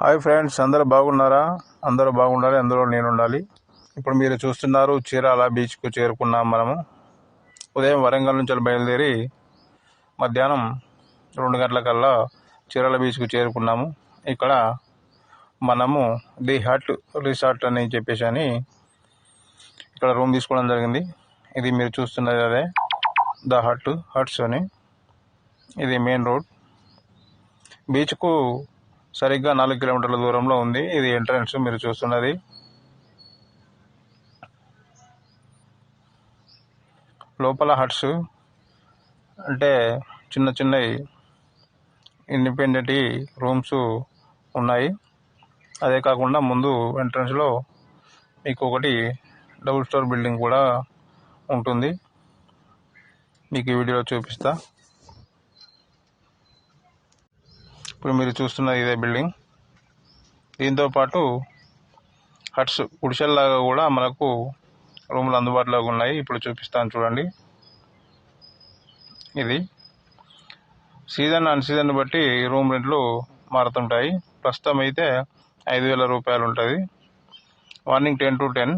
Hi friends అందరూ బాగున్నారా? అందరూ బాగుండాలి అందులో నేను ఉండాలి ఇప్పుడు మీరు చూస్తున్నారు చీరాల బీచ్కు చేరుకున్నాం మనము. ఉదయం వరంగల్ నుంచి బయలుదేరి మధ్యాహ్నం రెండు గంటలకల్లా చీరాల బీచ్కు చేరుకున్నాము. ఇక్కడ మనము ది హట్ రిసార్ట్ అని చెప్పేసి అని ఇక్కడ రూమ్ తీసుకోవడం జరిగింది. ఇది మీరు చూస్తున్నది అదే ద హట్ హట్స్ అని. ఇది మెయిన్ రోడ్. బీచ్కు సరిగ్గా నాలుగు కిలోమీటర్ల దూరంలో ఉంది. ఇది ఎంట్రన్స్ మీరు చూస్తున్నది. లోపల హట్స్ అంటే చిన్న చిన్నవి ఇండిపెండెంట్ రూమ్స్ ఉన్నాయి. అదే కాకుండా ముందు ఎంట్రన్స్లో మీకు ఒకటి డబుల్ స్టోర్ బిల్డింగ్ కూడా ఉంటుంది. మీకు ఈ వీడియోలో చూపిస్తా. ఇప్పుడు మీరు చూస్తున్నది ఇదే బిల్డింగ్. దీంతో పాటు హట్స్ గుడిసెల్లాగా కూడా మనకు రూములు అందుబాటులో ఉన్నాయి. ఇప్పుడు చూపిస్తాను చూడండి. ఇది సీజన్ అన్ సీజన్ బట్టి రూమ్ రెంట్లు మారుతుంటాయి. ప్రస్తుతం అయితే ఐదు వేల రూపాయలు ఉంటుంది. Morning ten to ten